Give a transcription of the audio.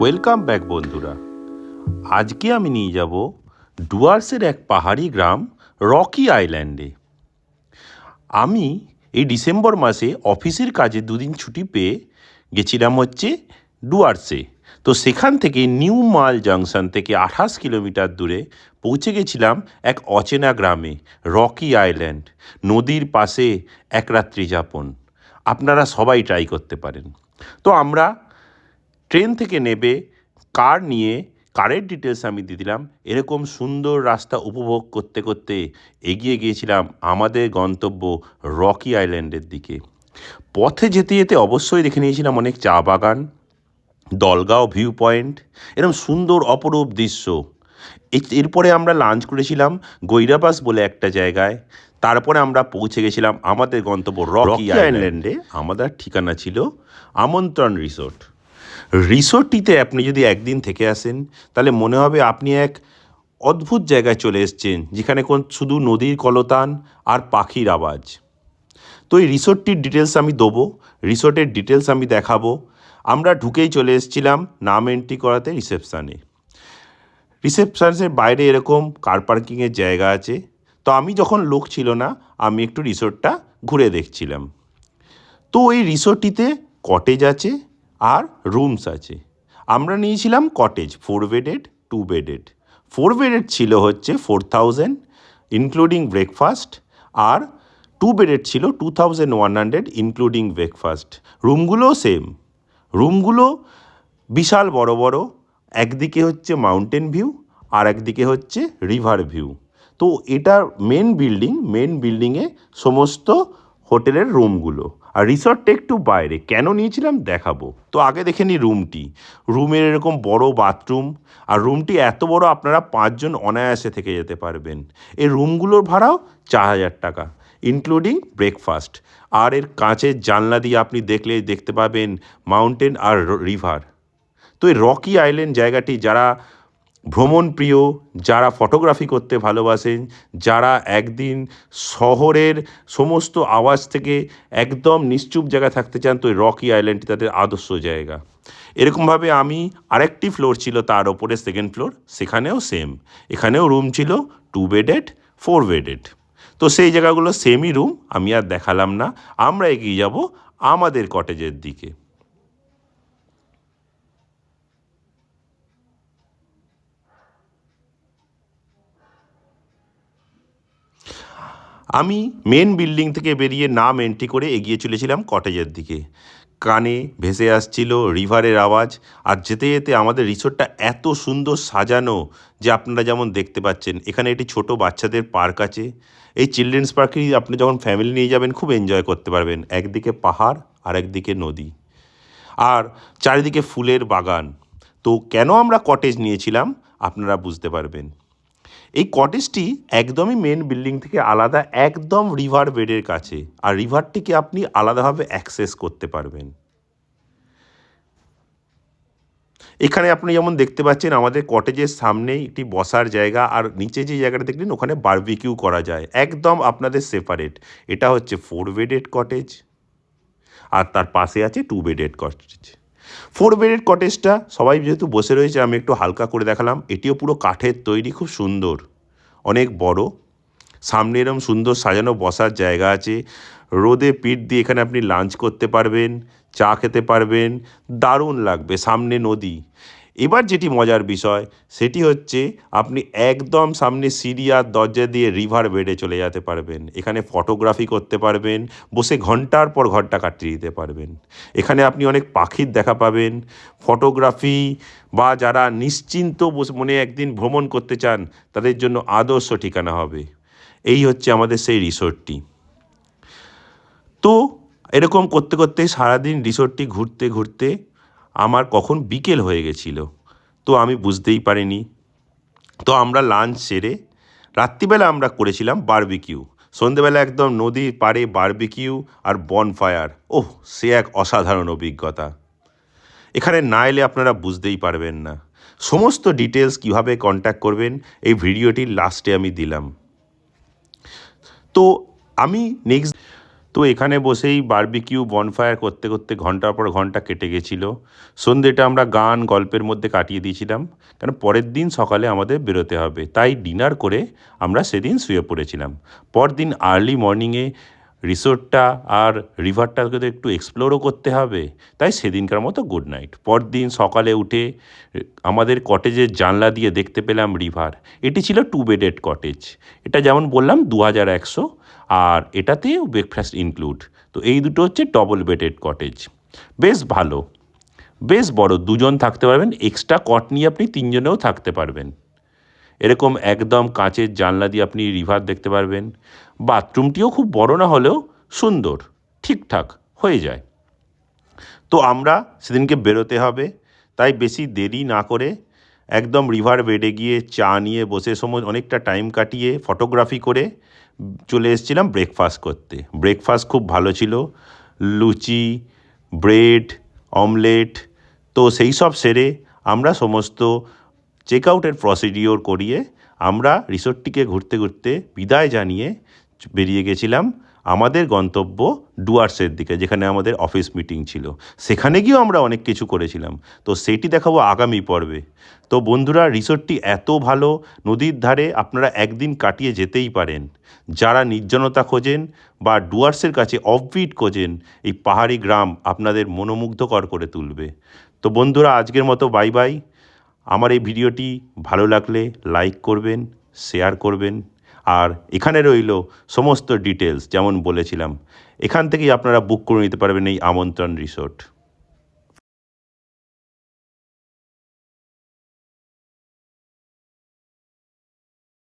Welcome back বন্ধুরা। আজকে আমি নিয়ে যাব ডুয়ার্সের এক পাহাড়ি গ্রাম রকি আইল্যান্ডে। আমি এই ডিসেম্বর মাসে অফিসের কাজে দুদিন ছুটি পেয়ে গেছিলাম হচ্ছে ডুয়ার্সে। তো সেখান থেকে নিউ মাল জাংশন থেকে আঠাশ কিলোমিটার দূরে পৌঁছে গেছিলাম এক অচেনা গ্রামে, রকি আইল্যান্ড। নদীর পাশে এক রাত্রি যাপন। আপনারা সবাই ট্রাই করতে পারেন। তো আমরা ট্রেন থেকে নেবে কার নিয়ে কারের ডিটেলস আমি দিয়ে দিলাম। এরকম সুন্দর রাস্তা উপভোগ করতে করতে এগিয়ে গিয়েছিলাম আমাদের গন্তব্য রকি আইল্যান্ডের দিকে। পথে যেতে যেতে অবশ্যই দেখে নিয়েছিলাম অনেক চা বাগান দলগাঁও ভিউ পয়েন্ট এরকম সুন্দর অপরূপ দৃশ্য। এরপরে আমরা লাঞ্চ করেছিলাম গৈরাবাস বলে একটা জায়গায়। তারপরে আমরা পৌঁছে গেছিলাম আমাদের গন্তব্য রকি আইল্যান্ডে। আমাদের ঠিকানা ছিল আমন্ত্রণ রিসোর্ট। রিসোর্টটিতে আপনি যদি একদিন থেকে আসেন, তাহলে মনে হবে আপনি এক অদ্ভুত জায়গায় চলে এসছেন, যেখানে কোন শুধু নদীর কলতান আর পাখির আওয়াজ। তো এই রিসোর্টটির ডিটেলস আমি দেবো, রিসোর্টের ডিটেলস আমি দেখাবো। আমরা ঢুকেই চলে এসেছিলাম নাম এন্ট্রি করাতে রিসেপশানে। রিসেপশনের বাইরে এরকম কার পার্কিংয়ের জায়গা আছে। তো আমি যখন লোক ছিল না, আমি একটু রিসোর্টটা ঘুরে দেখছিলাম। তো এই রিসোর্টটিতে কটেজ আছে আর রুমস আছে। আমরা নিয়েছিলাম cottage four bedded two bedded four bedded ছিল হচ্ছে ফোর থাউজেন্ড ইনক্লুডিং ব্রেকফাস্ট আর টু বেডেড ছিল two thousand one hundred including breakfast রুমগুলোও same রুমগুলো বিশাল বড় বড়, একদিকে হচ্ছে মাউন্টেন ভিউ আর একদিকে হচ্ছে রিভার ভিউ তো এটার মেন বিল্ডিং মেন বিল্ডিংয়ে সমস্ত হোটেলের রুমগুলো। আর রিসর্টটা একটু বাইরে। কেন নিয়েছিলাম দেখাবো। তো আগে দেখে নিই রুমটি। রুমের এরকম বড় বাথরুম। আর রুমটি এত বড় আপনারা পাঁচজন অনায়াসে থেকে যেতে পারবেন। এই রুমগুলোর ভাড়াও চার হাজার টাকা, ইনক্লুডিং ব্রেকফাস্ট। আর এর কাঁচের জানলা দিয়ে আপনি দেখলে দেখতে পাবেন মাউন্টেন আর রিভার। তো এই রকি আইল্যান্ড জায়গাটি যারা ভ্রমণ প্রিয় যারা ফটোগ্রাফি করতে ভালোবাসেন, যারা একদিন শহরের সমস্ত আওয়াজ থেকে একদম নিশ্চুপ জায়গায় থাকতে চান, তো রকি আইল্যান্ডটি তাদের আদর্শ জায়গা। এরকমভাবে আমি আরেকটি ফ্লোর ছিল তার ওপরে সেকেন্ড ফ্লোর সেখানেও সেম এখানেও রুম ছিল টু বেডেড ফোর বেডেড তো সেই জায়গাগুলো সেমই রুম আমি আর দেখালাম না। আমরা এগিয়ে যাব আমাদের কটেজের দিকে। আমি মেন বিল্ডিং থেকে বেরিয়ে নাম এন্ট্রি করে এগিয়ে চলেছিলাম কটেজের দিকে। কানে ভেসে আসছিল রিভারের আওয়াজ, আর যেতে যেতে আমাদের রিসোর্টটা এত সুন্দর সাজানো যে আপনারা যেমন দেখতে পাচ্ছেন, এখানে একটি ছোট বাচ্চাদের পার্ক আছে। এই চিলড্রেন্স পার্কেই আপনি যখন ফ্যামিলি নিয়ে যাবেন, খুব এনজয় করতে পারবেন। একদিকে পাহাড় আর একদিকে নদী। আর চারিদিকে ফুলের বাগান। তো কেন আমরা কটেজ নিয়েছিলাম, আপনারা বুঝতে পারবেন। এই কটেজটি একদমই মেন বিল্ডিং থেকে আলাদা, একদম রিভার বেডের কাছে। আর রিভারটিকে আপনি আলাদাভাবে অ্যাক্সেস করতে পারবেন। এখানে আপনি যেমন দেখতে পাচ্ছেন, আমাদের কটেজের সামনেই একটি বসার জায়গা, আর নিচে যে জায়গাটা দেখলেন, ওখানে বারবিকিউ করা যায়। একদম আপনাদের সেপারেট এটা হচ্ছে ফোর বেডেড কটেজ আর তার পাশে আছে two bedded cottage four bedded কটেজটা সবাই যেহেতু বসে রয়েছে, আমি একটু হালকা করে দেখালাম। এটিও পুরো কাঠের তৈরি, খুব সুন্দর। অনেক বড়। সামনে এরম সুন্দর সাজানো বসার জায়গা আছে। রোদে পিঠ দিয়ে এখানে আপনি লাঞ্চ করতে পারবেন, চা খেতে পারবেন। দারুণ লাগবে। সামনে নদী। এবার যেটি মজার বিষয়, সেটি হচ্ছে আপনি একদম সামনে সিরিয়ার দরজা দিয়ে রিভার বেডে চলে যেতে পারবেন। এখানে ফটোগ্রাফি করতে পারবেন, বসে ঘণ্টার পর ঘণ্টা কাটিয়ে দিতে পারবেন। এখানে আপনি অনেক পাখির দেখা পাবেন। ফটোগ্রাফি বা যারা নিশ্চিন্ত মনে একদিন ভ্রমণ করতে চান, তাদের জন্য আদর্শ ঠিকানা হবে। এই হচ্ছে আমাদের সেই রিসোর্টটি। তো এরকম করতে করতে সারাদিন রিসোর্টটি ঘুরতে ঘুরতে আমার কখন বিকেল হয়ে গেছিল, তো আমি বুঝতেই পারিনি। তো আমরা লাঞ্চ সেরে রাত্রিবেলা আমরা করেছিলাম বারবিকিউ সন্ধেবেলা একদম নদীর পাড়ে বারবিকিউ আর বনফায়ার ওহ, সে এক অসাধারণ অভিজ্ঞতা। এখানে না এলে আপনারা বুঝতেই পারবেন না। সমস্ত ডিটেলস কীভাবে কন্ট্যাক্ট করবেন, এই ভিডিওটির লাস্টে আমি দিলাম। তো আমি নেক্সট তো এখানে বসেই বারবিকিউ বনফায়ার করতে করতে ঘণ্টার পর ঘণ্টা কেটে গেছিল। সন্ধ্যেটা আমরা গান, গল্পের মধ্যে কাটিয়ে দিয়েছিলাম কারণ পরের দিন সকালে আমাদের বেরোতে হবে। তাই ডিনার করে আমরা সেদিন শুয়ে পড়েছিলাম। পরদিন আর্লি মর্নিংয়ে রিসোর্টটা আর রিভারটাকে তো একটু এক্সপ্লোরও করতে হবে। তাই সেদিনকার মতো গুড নাইট পরদিন সকালে উঠে আমাদের কটেজের জানলা দিয়ে দেখতে পেলাম রিভার। এটি ছিল টু বেডেড কটেজ এটা যেমন বললাম দু হাজার একশো। আর এটাতেও ব্রেকফাস্ট ইনক্লুড তো এই দুটো হচ্ছে ডবল বেডেড কটেজ বেশ ভালো। বেশ বড়, দুজন থাকতে পারবেন। এক্সট্রা কট নিয়ে আপনি তিনজনেও থাকতে পারবেন। এরকম একদম কাঁচের জানলা দিয়ে আপনি রিভার দেখতে পারবেন। বাথরুমটিও খুব বড় না হলেও সুন্দর, ঠিকঠাক হয়ে যায়। তো আমরা সেদিনকে বেরোতে হবে, তাই বেশি দেরি না করে একদম রিভার বেডে গিয়ে চা নিয়ে বসে সময় অনেকটা টাইম কাটিয়ে ফটোগ্রাফি করে চলে এসেছিলাম ব্রেকফাস্ট করতে। ব্রেকফাস্ট খুব ভালো ছিল, লুচি ব্রেড অমলেট তো সেই সব সেরে আমরা সমস্ত চেক আউটের প্রসিডিওর করিয়ে আমরা রিসোর্টটিকে ঘুরতে ঘুরতে বিদায় জানিয়ে বেরিয়ে গেছিলাম আমাদের গন্তব্য ডুয়ার্সের দিকে, যেখানে আমাদের অফিস মিটিং ছিল। সেখানে গিয়েও আমরা অনেক কিছু করেছিলাম। তো সেটি দেখাবো আগামী পর্বে। তো বন্ধুরা রিসোর্টটি এত ভালো, নদীর ধারে আপনারা একদিন কাটিয়ে যেতেই পারেন। যারা নির্জনতা খোঁজেন বা ডুয়ার্সের কাছে অফবিট খোঁজেন, এই পাহাড়ি গ্রাম আপনাদের মনোমুগ্ধকর করে তুলবে। তো বন্ধুরা, আজকের মতো বাই বাই আমার এই ভিডিওটি ভালো লাগলে লাইক করবেন, শেয়ার করবেন, আর এখানে রইল সমস্ত ডিটেলস যেমন বলেছিলাম। এখান থেকেই আপনারা বুক করে নিতে পারবেন এই আমন্ত্রণ রিসোর্ট